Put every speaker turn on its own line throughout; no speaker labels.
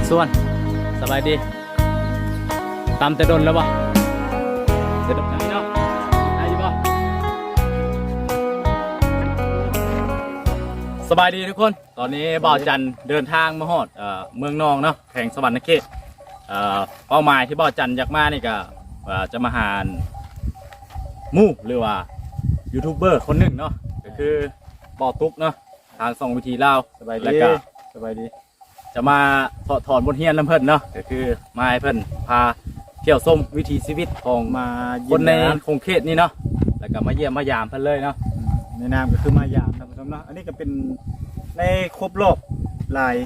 ดส่วนสบายดีตามแต่ดนแล้วบ่แต่ดนนี่เนาะได้อยู่บ่สบายดีทุกคน ตอนนี้บ่าวจันเดินทางมาฮอดเอ่อเมืองนองเนาะแข่งสวรรค์เขตเอ่อเป้าหมายที่บ่าวจันอยากมานี่ก็จะมาหาหมู่หรือว่ายูทูบเบอร์คนหนึ่งเนาะก็คือบ่าวตุ๊กเนาะทางสองวิธีเล่า
สบายดี
แล้วก็
สบายดี
จะมาถอดถอนบทเรียนน้ำเพิ่นเนาะก็คือมาให้เพิ่นพาเที่ยวส้มวิถีชีวิตของ
มา
ค
เยี่ย
น
ม
ใน
ใน
คงเขตนี่เนาะแล้วก็มาเยี่ยมมายามเพิ่นเลยเนาะ
ในนามก็คือมายามท่านผู้ชมเนาะอันนี้ก็เป็นในครบรอบหลาย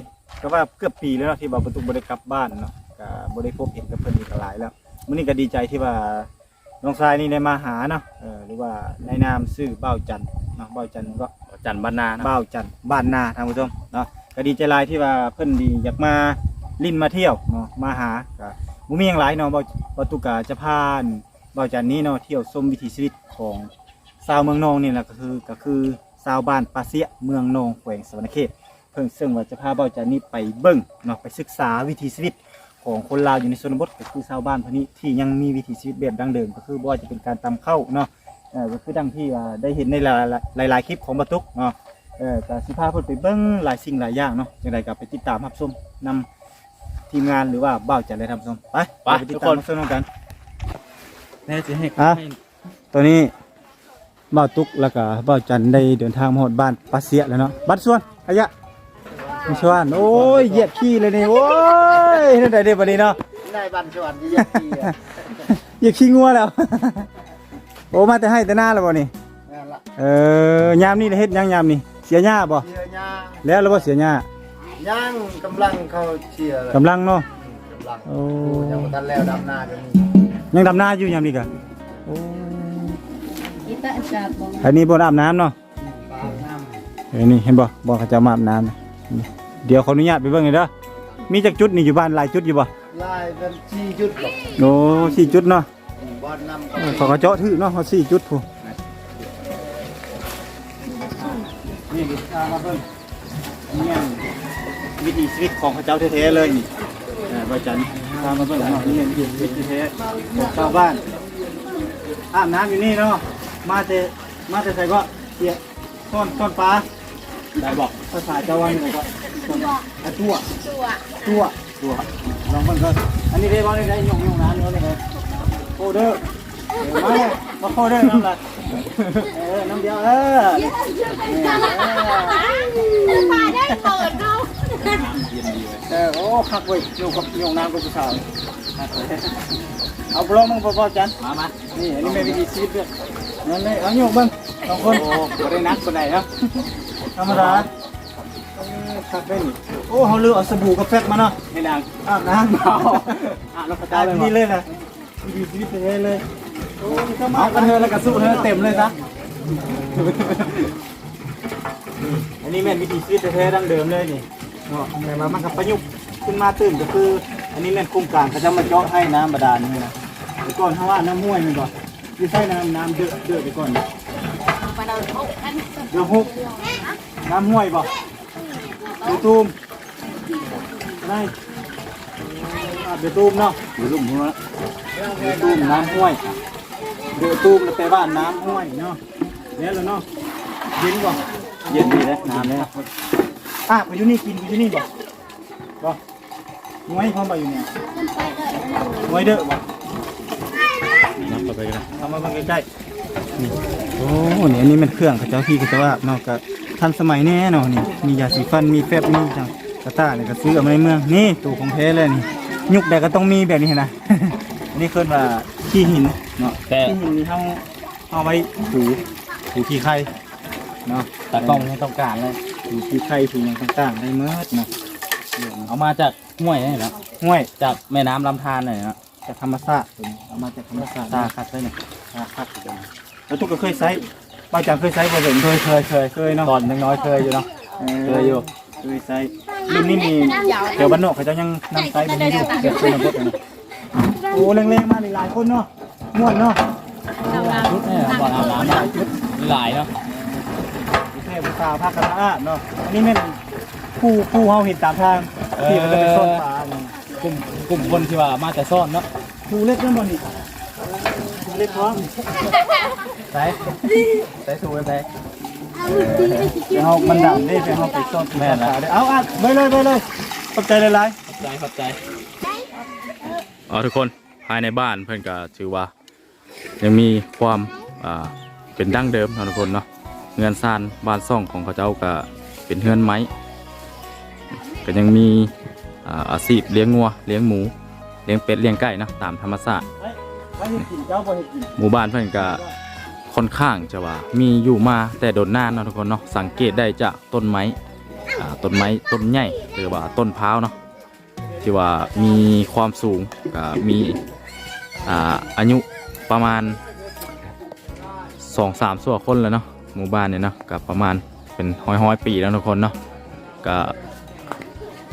ก็ว่าเกือบปีแล้วเนาะที่บ่าวประตูบ่ได้กลับบ้านเนาะก็บ่ได้พบเห็นกับเพิ่นอีกหลายแล้วมื้อนี้ก็ดีใจที่ว่าน้องชายนี่ได้มาหาเนาะเออหรือว่าในนามชื่อเบ้าจันทร์เนาะเบ้าจันทร์ก็
จันทร์บรรณาเนาะ
เบ้าจันทร์บ้านนาท่านผู้ชมเนาะ ก็ดีใจหลายที่ว่าเพิ่นดีอยากมาลิ้นมาเที่ยวเนาะมาหาก็บ่มีหยังหลายเนาะบ้าบ่าวตุกาจะพาเบาจันนี้เนาะเที่ยวชมวิถีชีวิตของชาวเมืองนองนี่แหละก็คือก็คือชาวบ้านปาเสียเมืองนองแขวงสวรรณเขตเพิ่งซึ่งว่าจะพาเบาจานี้ไปเบิ้งเนาะไปศึกษาวิถีชีวิตของคนลาวอยู่ในชนบทก็คือชาวบ้านพวกนี้ที่ยังมีวิถีชีวิตแบบดั้งเดิมก็คือบ่ว่าจะเป็นการตำข้าเนาะเออก็คือดังที่ว่าได้เห็นในหลายๆหลายๆคลิปของบาตุกเนาะ เออก็สิพาเพิ่นไปเบิ้งหลายสิ่งหลายอย่างเนาะจังไดก็ไปติดตามรับชมนำทีมงานหรือว่าเบ้าจันได้ทำชมไป
ไป
ไปติ
ทุ
ด
ก
ตา
ค
ม
น
รับชมกัน
แน่จะให้
อะตัวนี้บ่าวตุกแล้วก็บ่าวจันได้เดินทางมาฮอดบ้านปัสเสียแล้วเนาะบัดส่วนอายะมีชวนโอ้ยเหยียบขี้เลยนี่โอ้ยนั่นได้เด้บัดนี้เนาะ
ได้บันสวรรค์ที่ยักษ์ดีอะ
เหยียบขี้งัวแล้ว โอ้มาแต่ให้แต่หน้าแล้วบ่นี่
นั่นละ
เออยามนี่ได้เฮ็ดหยังยามนี่ เสียหญ้าบ่
เชียร์ย่าง
แล้วแล้วบ่เสียหญ้า
ย่างกำลังเข้าเชียร์เลย
กำลังเนาะ
กำลัง
โอ้
ยังบ่ทันแล้วดำนากันนี่
ยังดำนาอยู่ยามนี้กะโอ้
Kita ajar bong.
อันนี้บ่อาบน้ำเนาะ
ปลาน้
เออนี่เห็นบ่บ่เขาจะมาอาบน้ำนะนี่เดี๋ยวขออนุญาตไปเบิ่งหน่อยเด้อมีจักจุดนี่อยู่บ้านหลายจุดอยู่บ่ำ
ลายเป็นชี้จุดหรอก
โอ้สี่จุดเนาะ
บอลน้ำก็
เขาก็เจาะถือเนาะเขาสี่จุดพู นี่ดิพามาเบิ่งนี่วิถีชีวิตของพระเจ้าแท้ๆเลยนี่เออพระจันทร์พามาเบิ่งเนาะนี่วิถีแท้ๆของชาวบ้านอาบน้ำอยู่นี่เนาะมาแต่มาแต่ใส่ก็เสียต้นต้นปลา
ได้บอก
ภาษาเจ้าวันบอกว่าต้นอะตัวตัวตัวลองเบิ่งก็อันนี้ได้บ่ได้ได้ยงยงน้ำเนาะเลยโคเดอร์เออมาเลย มาโคเดอร์น้ำละเออน้ำเดียวเออ
มาได้เปิดดู
เออโอ้คักเว้ยอยู่กับยงน้ำกับผู้สาวคักเว้ยเอาบล็อกมึงพอๆจัน
มามา
นี่อันนี้ไม่วิธีชีวิตด้วยนั่นเลยเอาโยกเบิ่งสองคน
โอ้บ่ได้นักปานใดเนาะ
ธรรมดาเออคักได้นี่โอ้เขาลือเอาสบู่กับแฟตมาเนาะ
ให้นาง
อาบน้ำเอา
อะแล้วพระ
ตา
เจ้ายเลย
นี่
เลย
เลยนะวิธีชีวิตแท้ๆเลยโอ้ย เข้ามา
เอากันเธอแล้วก็สู้เธอเต็มเลยซะ
อันนี้แม่นวิธีชีวิตแท้ๆดั้งเดิมเลยนี่เนาะแต่ว่ามันกับประยุกต์ขึ้นมาตื่นก็คือ อันนี้แม่นโครงการเขาจะมาเจาะให้น้ำบาดาลนี่นะแต่ก่อนเขาว่าน้ำห้วยมันก่อนไม่ใช่น้ำน้ำเดือดเดือดไปก่อน
มาเราทุกอัน
เดือดฮุกน้ำห้วยบ่เดือดตูมได้อาบเดือดตูมเนาะ
อยู่ลุ่มหัว
เดือดตูมน้ำห้วย เดือดตูมแล้วแต่ว่าน้ำห้วยเนาะเนี่ยแล้วเนาะเย็นบ่
เย็นดีเลยน้ำเลย
อะไปอยู่นี่กินไปอยู่นี่บ่บ่งวยพร้อมไปอยู่เนี่ยงวยเด้อบ่
นับต่อไปกัน
เอามาเบิ่งใกล้ๆนี่โอ้นี่อันนี้มันเครื่องเขาเจ้าพี่เขาเจ้าว่าเนาะก็ทันสมัยแน่เนาะนี่มียาสีฟันมีแฟบมีจังกระต้าเนี่ยก็ซื้อเอามาในเมืองนี่ตู้ของแท้เลยนี่ยุคใดก็ต้องมีแบบนี้นะอันนี้เคินว่า ขี้หินเนาะ
แต่
ขี้หินนี่เฮาเอาไว้ถูถูขี้ไข่เนาะ
ตากล้องไม่ต้องการเลย
ถูขี้ไข่ถูหยังต่างๆได้เมิดเนาะ
เอามาจากห้วยนี่แหละ
ห้วย
จากแม่น้ำลำธารหน่อยนะ
จากธรรมชาติตัวนี้เอามาจากธรรมชาติ
ตาคัดไว้หน่อย
ตาคัดตัวนี้แล้วตุ๊กก็เคยใช้ป้าจังเคยใช้บ่เห็น
เคยเคยเคย
เคยเนาะ
ตอนยังน้อยเคยอยู่เนาะเคยอยู่
เคยใช้รุ่นนี้มีเดี๋ยวบ้านนอกเขาเจะยังนำใช้เป็นอยู่เดี๋ยวเป็นระบบนะ โอ้แรงๆมาหลายๆคนเนาะม่วนเนาะ
ชุดเนี่ยบอนอาบน้ำหลายชุดหลายเนาะ
แค่ภาษาภาคกระทะเนาะอันนี้แม่นผู้ผู้เฮาเห็นตามทางที่มันจะไปซ่อนปลาเนี่ย
กลุ่มกลุ่มคนที่ว่ามาแต่ซ่อนเนาะ
ถูเล็กนั่นบ่นี่ถูเล็กพร้อม
ใส่ใส่ถูไปใส่
เดี๋ยวเอามันดำได้เดี๋ยวเอาไปซ่อนแม่ละเอาอัดไปเลยไปเลยขอบใจหลาย
ขอบใจขอบใจ อ๋อทุกคนภายในบ้านเพื่อนก็ถือว่า ยังมีความอ่าเป็นดั้งเดิมเนาะทุกคนเนาะเงินซานบ้านซ่องของเขาเจ้าก็เป็นเฮือนไม้ก็ยังมีอ่าอาชีพเลี้ยงงัวเลี้ยงหมู เลี้ยงเป็ดเลี้ยงไก่เนาะตามธรรมชาติ
ห
มู่บ้านเพื่อนก็ค่อนข้างจะว่ามีอยู่มาแต่โดนหน้านเนาะทุกคนเนาะสังเกตได้จากต้นไม้อ่าต้นไม้ต้นใหญ่หรือว่าต้นพร้าวเนาะ ที่ว่ามีความสูงมีอายุประมาณสองสามส่วนคนแล้วเนาะหมู่บ้านเนี่ยเนาะกับประมาณเป็นห้อยห้อยๆปีแล้วทุกคนเนาะก็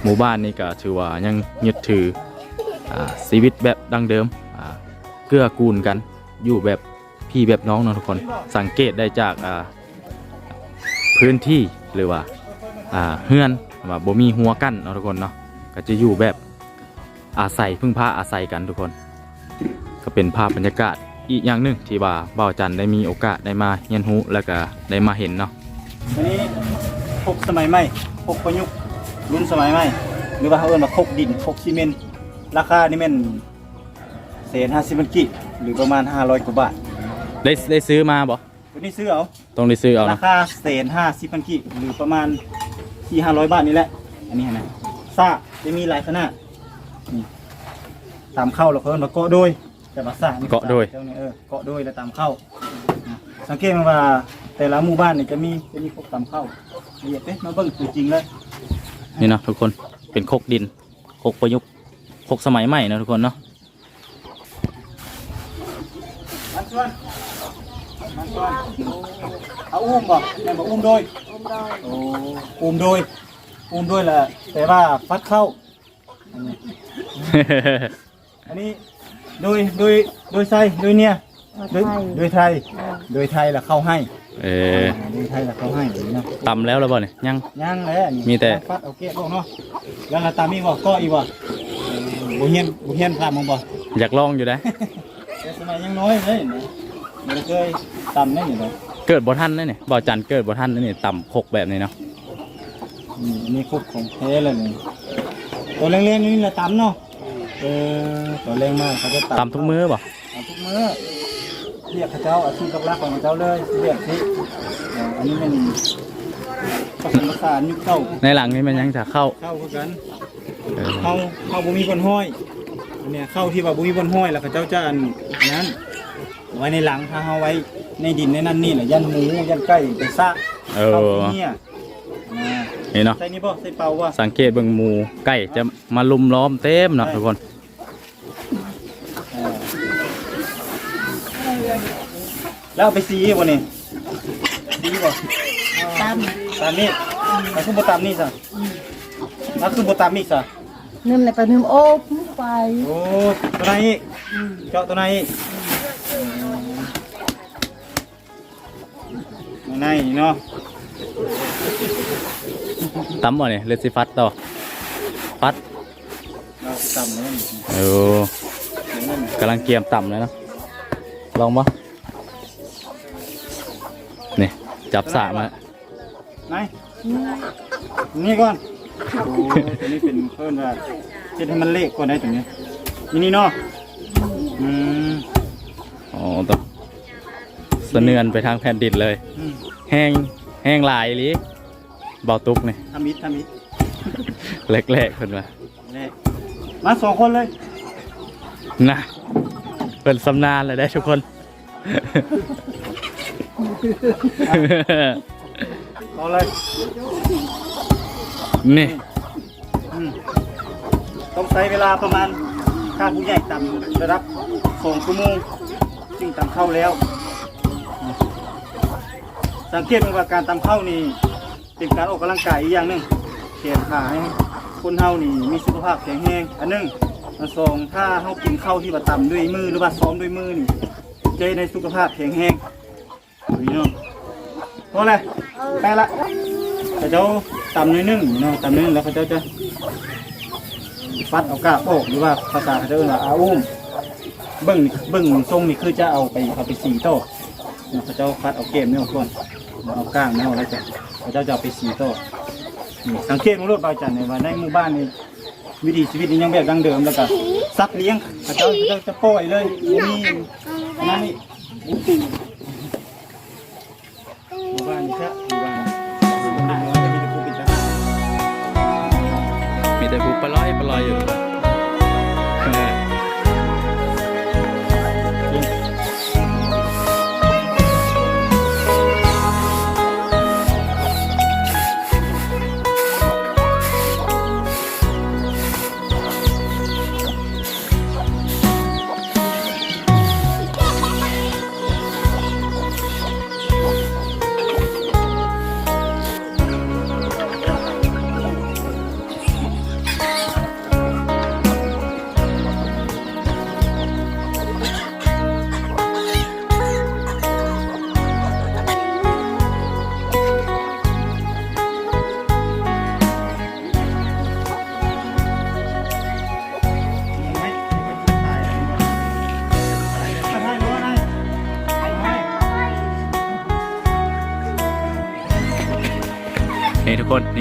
หมู่บ้านนี้ก็ถือว่ายังยึดถือชีวิตแบบดั้งเดิมเกื้อกูลกันอยู่แบบพี่แบบน้องเนาะทุกคนสังเกตได้จากพื้นที่หรือว่าอ่าเฮือนว่าบ่มีหัวกั้นเนาะทุกคนเนาะ ก็จะอยู่แบบอาศัยพึ่งพาอาศัยกันทุกคน ก็เป็นภาพบรรยากาศอีกอย่างหนึ่งที่ว่าบ่าวจันได้มีโอกาสได้มาเรียนรู้แล้วก็ได้มาเห็นเนาะ
อันนี้พกสมัยใหม่พกประยุกต์รุ่นสมัยใหม่หรือว่าเขาเอิ้นว่าพกดินพกซีเมนต์ราคานี่แม่นเศษห้าสิบมันกิหรือประมาณ500กว่าบาท
ได้ได้ซื้อมาบ่
ตัวนี้ซื้อเอา
ต้องได้ซื้อเอา
รา
เนาะ
คาเศษห้าสิบมันกิหรือประมาณที่ห้าร้อยบาทนี่แหละอันนี้นะ ซ่าจะมีหลายขนาดนี่ตามเข้าเราเพิ่นมาเกาะโดยแต่ว่าซ่านี่
เกาะโดย
เจ้านี่เออเกาะโดยแล้วตามเข้านะสังเกตมาว่าแต่ละหมู่บ้านเนี่ยจะมีจะมีพวกตามเข้าละเอียดเด้มาเบิ่งตัวจริงเลย
นี่เนาะทุกคนเป็นคกดินคกประยุกต์คกสมัยใหม่เนาะทุกคนเนาะ
มันชวนมันชวนเอาอุ้มบ่แม่นบ่อุ้มโดย
อมดอย
โอ้อุ้มโดย อุ้มโดยแหละแต่ว่าฟัดเข้า อันนี้โดยโดยโดยไซโดยเนี่ยโดยโดยไทย โดยไทยละเข้าให้
เออ
โดยไทยละเข้าให้อย่างนี้เนาะ
ตำแล้วแล้วบ่เนี่ยยัง
ย่างแล้วอันนี้
มีแต่
ฟัดเอาเกะบอกเนาะแล้วละตามมีบอกก็อีกบ่บ่เฮียนบ่เฮียนพลาดมองบ่
อยากลองอยู่นะ
แต่สมัยยังน้อยเลยนะมันเคยตำนั่นอยู่เลย
เกิดบ่ทันนะเนี่ยบ่จันเกิดบ่ทันนะเนี่ยต่ำคกแบบนี้เนาะ
อืมอันนี่คุกของแท้เลยนี่ตัวเล็กๆนี่ละตำเนาะเออตัวเล็กมากเขาจะตำ
ต่ำทุกมื้อบ่
ตำทุกมื้อเรียกเขาเจ้าอาชีพหลักๆของเขาเลยเรียกที่อ่าอันนี้มันผสมผสานยุคเก่า
ในหลังนี้มันยังจะเข้า
เข้าคือกัน
เออ
เข้าเข้าบุมีบนห้อยอันเนี่ยเข้าที่ว่าบุมีบนห้อยแล้วเขาเจ้าจะอันนั้นไว้ในหลังถ้าเอาไว้ในดินในนั่นนี่แหละยันหมูยันไก่เป็นซะ
เอ
เข้า
อ
ที่เนี่ยอ่า
นี่เนาะ
ใส่นี่บ่ใส่เปล่าบ่
สังเกตเบิ่งหมูไก่จะมาลุมล้อมเต็มเนาะทุกคน
อ่าแล้วเอาไปซีบ่นี่ซีบ่
ตาม
ตามนี่แล้วคือบ่ตามนี่ซะแล้วคือบ่ตามนี่ซะ
นึ่มในปลานึ่มโอ้ไป
โอ้ตัวไหนอีกเจาะตัวไหนอีกตัวไหนเนาะ
ตำบ่เนี่ยเลดสิฟัดต่อฟัด
เราตำแล้วมัน
เออกำลังเกียมต่ำเลยเนาะลองบ่นี่จับสระมา
ไหนนี่ก่อนโอ้ตัวนี้เป็นเพิ่นว่าเจ็ดให้มันเละก่อนได้ตัวนี้นี่นี่เนาะอืม
อ๋อต้องสะเนือนไปทางแผ่นดินเลย
อืม
แห้งแห้งหลายอีหลี เบาตุกนี่
ทำมิดทำมิด
แรกๆเพิ่นว่า
เละมาสองคนเลย
นะเพิ่นสำนานเลยได้ทุกคน
เอาเลย
นี่
อืมต้องใช้เวลาประมาณค่าผู้ใหญ่ต่ำระดับสองชั่วโมงจึงตำเข้าแล้วอืมสังเกตว่าการตำเข้านี่ เป็นการออกกำลังกายอีกอย่างหนึ่งแขนขาให้คนเฮานี่มีสุขภาพแข็งแรงอันหนึงอันสองถ้าเฮากินข้าวที่ว่าตำด้วยมือหรือว่าซ้อมด้วยมือนี่จะได้สุขภาพแข็งแรงนี่เนาะพอเลยไปละเขาเจ้าตำนิดนึงเนาะตำนิดนึงแล้วเขาเจ้าจะฟัดเอากาโปกหรือว่าภาษาเขาเรียกว่าอาอุ้มเบิ่งเบิ่งทรงนี่คือจะเอาไปเอาไปสีโต้เนาะเขาเจ้าฟัดเอาเกมนี่เอาคนเอาก้างนี่เอาอะไรจ้ะ เขาเจ้าจะเอาไปสีโต้นี่สังเกตมารถบาจันเนี่ยว่าในหมู่บ้านนี่วิถีชีวิตนี่ยังแบบดั้งเดิมแล้วก็ซักเลี้ยงเขาเจ้าเขาเจ้าจะปล่อยเลยบ่มีอันนั่นนี่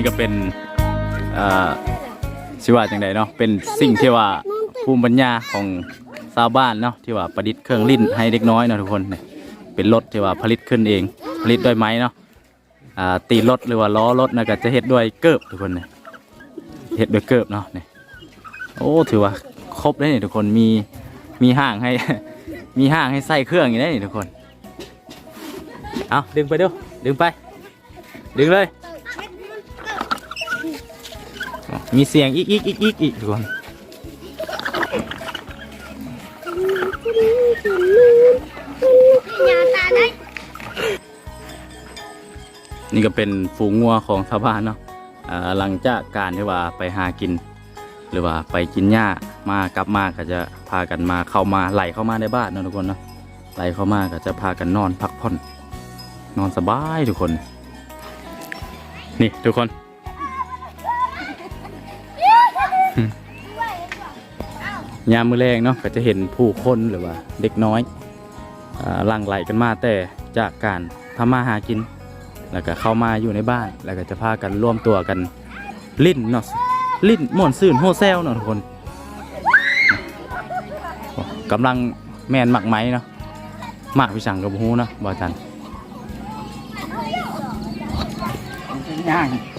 นี่ก็เป็น
อ่าสิว่าจังไดเนาะเป็นสิ่งที่ว่าภูมิปัญญาของชาวบ้านเนาะที่ว่าประดิษฐ์เครื่องลิ้นให้เด็กน้อยเนาะทุกคนเนี่ยเป็นรถที่ว่าผลิตขึ้นเอง ผลิตด้วยไม้เนาะตีรถหรือว่าล้อรถนะก็จะเฮ็ดด้วยเกิบทุกคนเนี่ยเฮ็ดด้วยเกิบเนาะเนี่ยโอ้ถือว่าครบเลยเนี่ยทุกคนมีมีห้างให้มีห้างให้ใส่เครื่องอยู่ได้นี่ทุกคนเอาดึงไปเด้อดึงไปดึงเลย มีเสียงอีกอีกอีกอีกอีกทุกคนนี่ก็เป็นฝูงงัวของชาวบ้านเนาะอ่าหลังจากการที่ว่าไปหากิน หรือว่าไปกินหญ้ามากลับมาก็จะพากันมาเข้ามาไหลเข้ามาในบ้านเนาะทุกคนเนาะไหลเข้ามาก็จะพากันนอนพักผ่อน นอนสบายทุกคน นี่ทุกคน ยามมือแรงเนาะก็จะเห็นผู้คนหรือว่าเด็กน้อยอ่าหลั่งไหลกันมาแต่จากการทำมาหากิน แล้วก็เข้ามาอยู่ในบ้าน แล้วก็จะพากันร่วมตัวกันลิ้นเนาะลิ้นม่วนซื่นโฮแซลเนาะทุกคนกำลังแมนหมักไหมเนาะหมากพิสังกับฮูเนาะบอจัน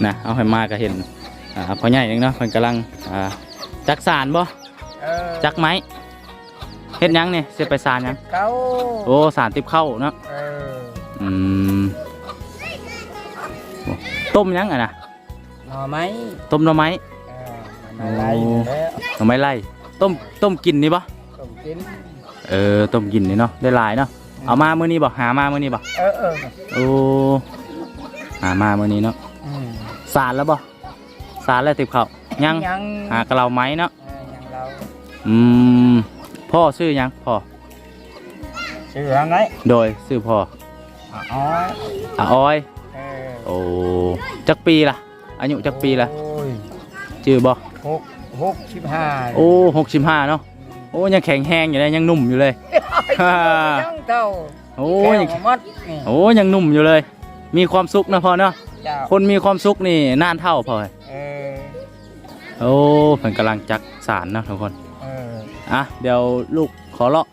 นะเอาให้มาก็เห็นอ่าพ่อใหญ่เองเนาะเพิ่นกำลังอ่าจักสารบ่
เออ
จักไหมเฮ็ดหยังเนี่ยเสียไปสารหยัง
เขา
โอ้สารติบเข้าเนาะ
เออ
อืมโอ้ต้มหยังอะนะ
หน่อไม้
ต้มหน่อไม้
เออหน่อไม้แล้ว
หน่อไม้ไล่ต้มต้มกินนี่บ่
ต้มกิน
เออต้มกินนี่เนาะได้หลายเนาะเอามามื้อนี้บ่หามามื้อนี้บ่
เออเออ
โอ้หามามื้อนี้เนาะ
อืม
สารแล้วบ่สารแล้วติบเข้ายัง
ยัง
หากระเราไม้เนาะ
เออยังเรา
อืมพ่อชื่อหยังพ่อ
ชื่ออะไร
โดยชื่อพ่อ
อ๋อ
อาออย
เออ
โอ้จักปีล่ะอายุจักปีล่ะ
โอ้ย
ชื่อบ่
หกหกสิบห้า
โอ้หกสิบห้าเนาะโอ้ยังแข็งแห้งอยู่เลยยังหนุ่มอยู่เลย ฮ่า
ยังเท่า
โอ้
แก้
ยัง
วมัดนี่
โอ้ยังหนุ่มอยู่เลย มีความสุขนะพ่อเนาะ
เจ้า
คนมีความสุขนี่นานเท่าพ่อ
เออ
โอ้เพิ่นกำลังจักสารนะทุกคน
เออ
อะเดี๋ยวลูกขอเลาะ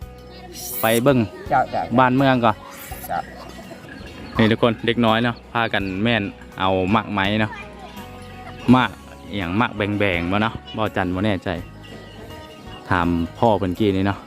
ไปเบิ่ง
เจ้าเจ้า
บ้านเมืองก่อน
จ้ะ
นี่ทุกคนเด็กน้อยเนาะพากันแม่นเอาหมักไม้เนาะหมากอหย่างหมักแบ่งๆมาเนาะบ่จันบ่แน่ใจถามพ่อเพิ่นกี้นี่เนาะ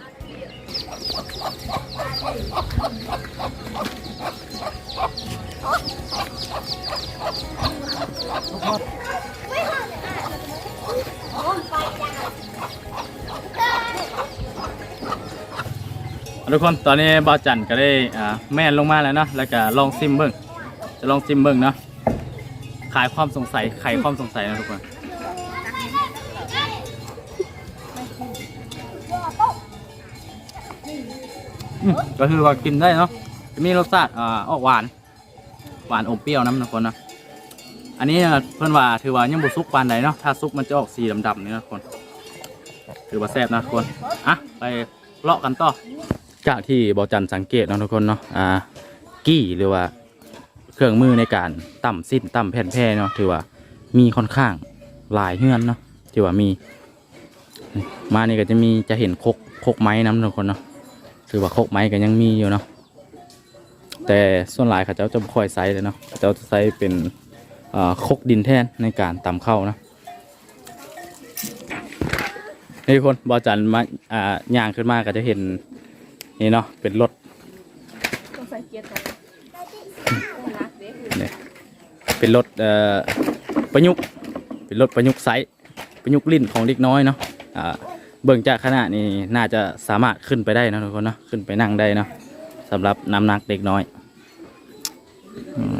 ทุกคนตอนนี้บาจันก็ได้อ่าแม่นลงมาแล้วเนาะแล้วก็ลองซิมเบิ่งจะลองซิมเบิ่งเนาะขายความสงสัยไขความสงสัยนะทุกคนอืมก็คือว่ากินได้เนาะจะมีรสชาติอ่าออกหวาน หวานอมเปรี้ยวน้ำนะคนนะอันนี้เพิ่อนว่าถือว่ายังบุซุกปานใดเนาะถ้าซุกมันจะออกสีดำๆนี่นะคนถือว่าแซ่บนะทุกคนอะไปเลาะกันต่อ จากที่บอจันสังเกตเนาะทุกคนเนาะอ่ากี้หรือว่าเครื่องมือในการต่ำสิ้นต่ำแผ่นแพ่เนาะถือว่ามีค่อนข้างหลายเฮือนเนาะถือว่ามี มานี่ก็จะมีจะเห็นคกคกไม้น้ำทุกคนเนาะถือว่าคกไม้ก็ยังมีอยู่เนาะแต่ส่วนหลายเขาเจ้าจะบ่ค่อยใช้เลยเนาะเขาเจ้าจะใช้เป็นอ่าคกดินแท่นในการตำเข้านะนี่ทุกคนบอจันมาอ่าย่างขึ้นมาก็จะเห็น นี่เนาะเป็นรถ
ต้องใส่เกียร์ต่อรักเด็ก
เนี่ยเป็นรถเอ่อประยุกต์เป็นรถประยุกต์ไซส์ประยุกต์ลิ้นของเด็กน้อยเนาะอ่าเบิ่งจากขนาดนี้น่าจะสามารถขึ้นไปได้เนาะทุกคนเนาะขึ้นไปนั่งได้เนาะสำหรับน้ำหนักเด็กน้อยอืม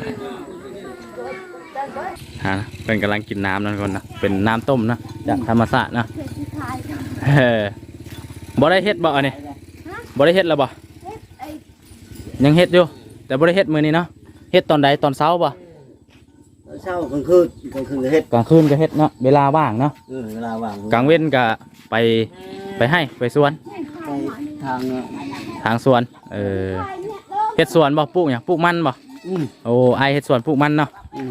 ฮะเป็นกำลังกินน้ำนะทุกคนนะเป็นน้ำต้มนะจากธรรมชาตินะเออบ่ได้เฮ็ดบ่อันนี้ บ่ได้เฮ็ดแล้วบ่ยังเฮ็ดอยู่แต่บ่ได้เฮ็ดมื้อนี้เนาะเฮ็ดตอนใดตอนเช้าบ่
เช้ากลางคืนกลางคืนก็เฮ็ด
กลางคืนก็เฮ็ดเนาะเวลาว่างเนาะ
เออเวลาว่าง
กลางเว้นก็ไปไปให้ไปสวน
ไปทางเนี่ย
ทางสวนเออเฮ็ดสวนบ่ปลูกหยังปลูกมันบ่
อืม
โอ้ไอายเฮ็ดสวนปลูกมันเนาะ
อืม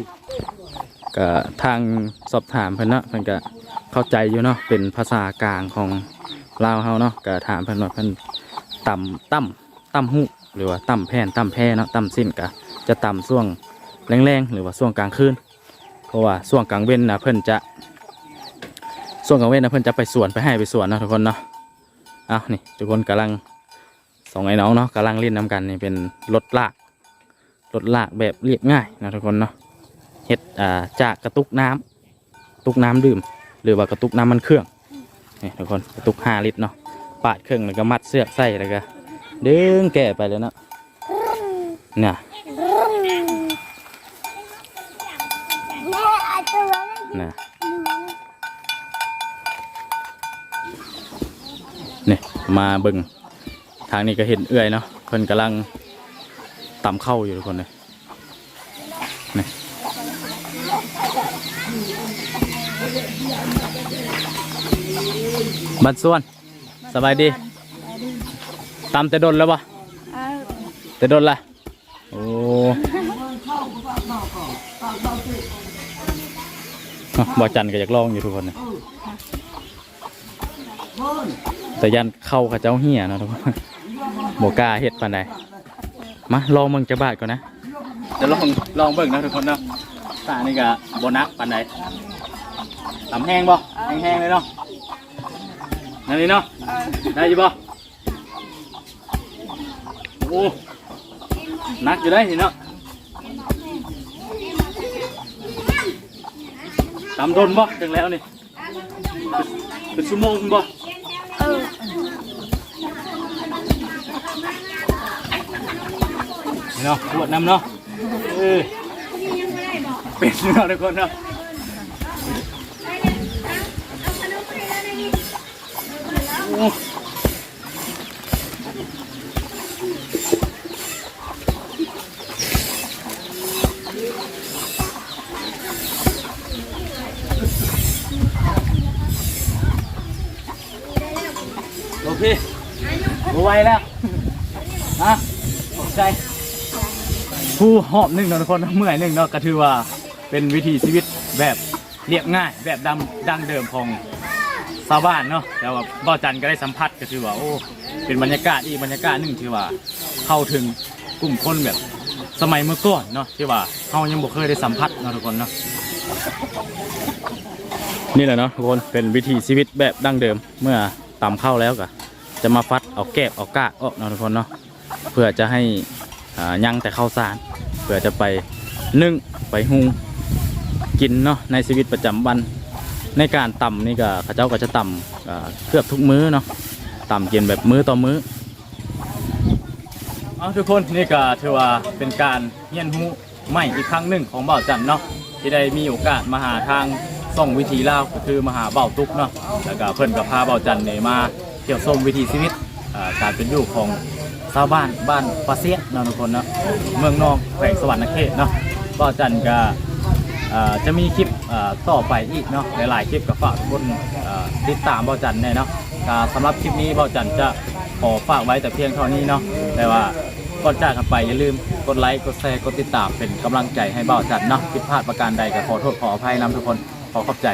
ก็ทางสอบถามเพิ่นเนาะเพิ่นก็เข้าใจอยู่เนาะเป็นภาษากลางของลาวเฮาเนาะก็ถามเพิ่นว่าเพิ่น ต่ำต่ำต่ำหูหรือว่าต่ำแผ่นต่ำแพ่เนาะต่ำสิ้นก็จะต่ำช่วงแรงๆหรือว่าช่วงกลางคืนเพราะว่าช่วงกลางเว้นนะเพิ่อนจะช่วงกลางเว้นนะเพิ่อนจะไปสวนไปให้ไปสวนเนาะทุกคนเนาะอ้าวนี่ทุกคนกำลังสองไอ้น้องเนาะกำลังเล่นน้ำกันนี่เป็นรถลากรถลากแบบเรียบง่ายนะทุกคนเนาะเฮ็ดอ่าจากกระตุกน้ำตุกน้ำดื่ม หรือว่ากระตุกน้ำมันเครื่องนี่ทุกคนกระตุกห้าลิตรเนาะ ปาดเครื่องแล้วก็มัดเสือกใส่แล้วก็ดึงแก่ไปเลยเนาะเนี่ยนะนี่มาเบิ่งทางนี้ก็เห็นเอื้อยเนาะเพิ่นกำลังตำเข้าอยู่ทุกคนเลยนี่บัดส่วน สบายดีตามแต่ดนแล้วปะแต่ดนละโอ้บอจันก็อยากลองอยู่ทุกคนนะแต่ยันเข้ากับเจ้าเหี้ยนะทุกคนบกาเฮ็ดปานใดมาลองเบิ่งจะบาทก่อนนะจะลองลองเบิ่งนะทุกคนเนาะตานี่ก็บนักปานใดตำแห้งบ่แห้งๆเลยเนาะ นั่นนี่เนาะได้อยี่บ่โอ้นักอยู่ได้สิเนาะตำโดนบ่ถึงแล้วนี่เป็นชั่วโมงบ่นี่เนาะขวดน้ำเนาะเออเป็นเนาะทุกคนเนาะ โอ้โอเคบไหวแล้วฮะขอบใจผู้หอบหนึ่งเนาะทุกคนเมื่อยหนึ่งเนาะก็ถือว่าเป็นวิถีชีวิตแบบเรียบง่ายแบบดำดังเดิมของาวบ้านเนาะแต่ว่าบ่อจันก็ได้สัมผัสก็คือว่าโอ้เป็นบรรยากาศอีกบรรยากาศหนึ่งที่ว่าเข้าถึงกลุ่มคนแบบสมัยเมื่อก่อนเนาะที่ว่าเขายังบ่เคยได้สัมผัสเนาะทุกคนเนาะนี่แหละเนาะทุกคนเป็นวิถีชีวิตแบบดั้งเดิมเมื่อตำเข้าแล้วก็จะมาฟัดเอาแกบเอากากออกเนาะทุกคนเนาะเพื่อจะให้อ่ายังแต่ข้าวสาร เพื่อจะไปนึ่งไปหุงกินเนาะในชีวิตประจำวัน ในการต่ำนี่ก็เขาเจ้าก็จะต่ำอ่าเกือบทุกมื้อเนาะต่ำกินแบบมื้อต่อมื้อเอาทุกคนนี่ก็ถือว่าเป็นการเฮียนหูใหม่อีกครั้งหนึ่งของเบ่าวจันเนาะที่ได้มีโอกาสมาหาทางส่องวิธีลาวก็คือมาหาเบ่าวตุกเนาะแล้วก็เพิ่นกับพาเบ่าวจันเนี่ยมาเที่ยวชมวิถีชีวิตการเป็นอยู่ของชาวบ้านบ้านปาเซียเนาะทุกคนเนาะเมืองนองแขวงสวรรณเขตเนาะเบ่าวจันก็ จะมีคลิปต่อไปอีกเนาะหลายๆคลิปก็ฝากทุกคนติดตามเบาจันแน่เนาะสำหรับคลิปนี้เบาจันจะขอฝากไว้แต่เพียงเท่านี้เนาะแต่ว่าก่อนจากกันไปอย่าลืมกดไลค์กดแชร์กดติดตามเป็นกำลังใจให้เบาจันเนาะผิดพลาดประการใดก็ขอโทษขออภัยนำทุกคนขอขอบใจ